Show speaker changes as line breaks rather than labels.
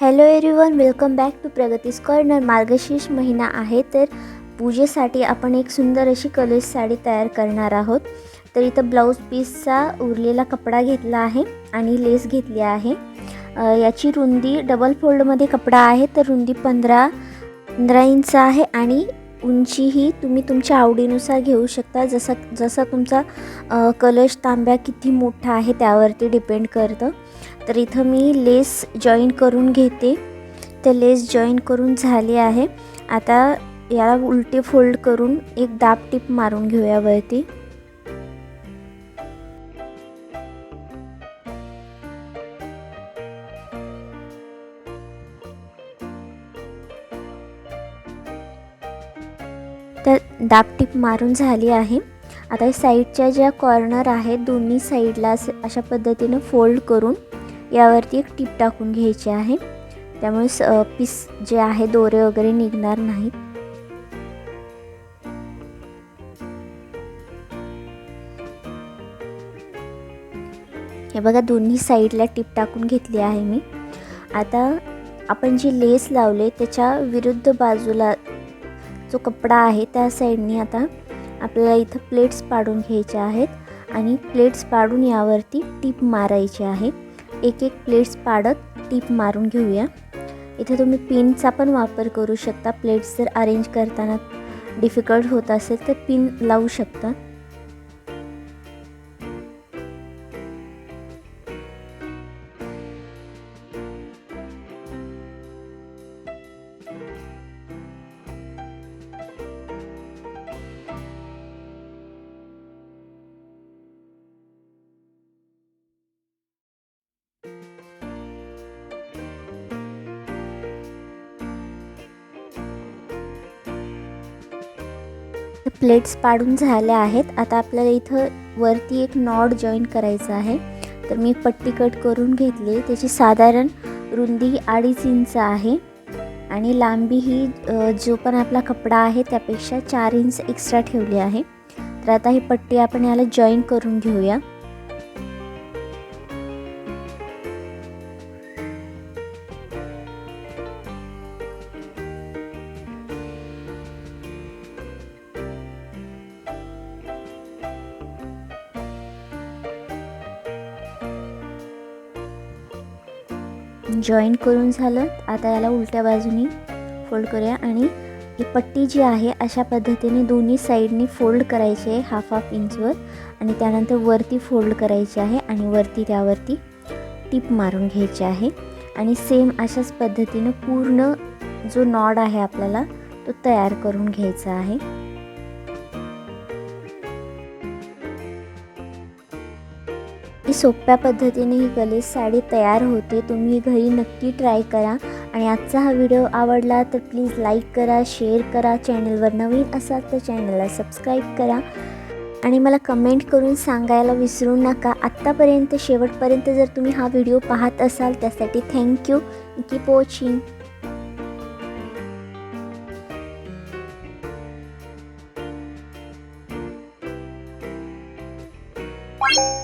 Hello everyone welcome back to Pragati's corner मार्गशीर्ष महिना आहे तर पूजेसाठी आपण एक सुंदर अशी कलश साडी तयार करणार आहोत. तर इथं ब्लाऊज पीसचा उरलेला कपडा घेतला आहे आणि लेस घेतली आहे. याची रुंदी डबल फोल्डमध्ये कपडा आहे तर रुंदी पंधरा पंधरा इंच आहे आणि उंची ही तुम्ही तुमच्या आवडीनुसार घेऊ शकता. जसा जसा तुमचा कलश तांब्या किती मोठा आहे त्यावरती डिपेंड करतं. तर इथं मी लेस जॉईन करून घेते. तर लेस जॉईन करून झाली आहे. आता याला उलटे फोल्ड करून एक दाब टिप मारून घेऊया वरती. तर दाब टिप मारून झाली आहे. आता साईडच्या ज्या कॉर्नर आहेत दोन्ही साईडला असं- अशा पद्धतीनं फोल्ड करून यावरती एक टीप टाकून घ्यायची आहे. त्यामुळे स पीस जे आहे दोरे वगैरे निघणार नाहीत. हे बघा दोन्ही साईडला टीप टाकून घेतली आहे मी. आता आपण जी लेस लावले त्याच्या विरुद्ध बाजूला जो कपडा आहे त्या साईडनी आता आपल्याला इथं प्लेट्स पाडून घ्यायच्या आहेत आणि प्लेट्स पाडून यावरती टीप मारायची आहे. एक एक प्लेट्स पाडत टीप मारून घेऊया. इथे तुम्ही पिनचा पण वापर करू शकता. प्लेट्स जर अरेंज करताना डिफिकल्ट होत असेल तर पिन लावू शकता. प्लेट्स पाडून झाल्या आहेत. आता आपल्याला इथं वरती एक नॉड जॉईन करायचं आहे. तर मी पट्टी कट करून घेतली. त्याची साधारण रुंदी अडीच इंच आहे. आणि लांबी ही जो पण आपला कपडा आहे त्यापेक्षा चार इंच एक्स्ट्रा ठेवली आहे. तर आता ही पट्टी आपण याला जॉईन करून घेऊया. जॉईन करून झालं. आता याला उलट्या बाजूनी फोल्ड करूया आणि ही पट्टी जी आहे अशा पद्धतीने दोन्ही साईडनी फोल्ड करायची आहे हाफ हाफ इंचवर आणि त्यानंतर वरती फोल्ड करायची आहे आणि वरती त्यावरती टीप मारून घ्यायची आहे. आणि सेम अशाच पद्धतीनं पूर्ण जो नॉड आहे आपल्याला तो तयार करून घ्यायचा आहे. सोप्या पद्धतीने ही गलेस साडी तयार होते. तुम्ही घरी नक्की ट्राय करा. आणि आजचा हा व्हिडिओ आवडला तर प्लीज लाईक करा शेअर करा. चॅनलवर नवीन असाल तर चॅनलला सबस्क्राईब करा. आणि मला कमेंट करून सांगायला विसरू नका. आत्तापर्यंत शेवटपर्यंत जर तुम्ही हा व्हिडिओ पाहत असाल त्यासाठी थँक्यू कीप वॉचिंग
you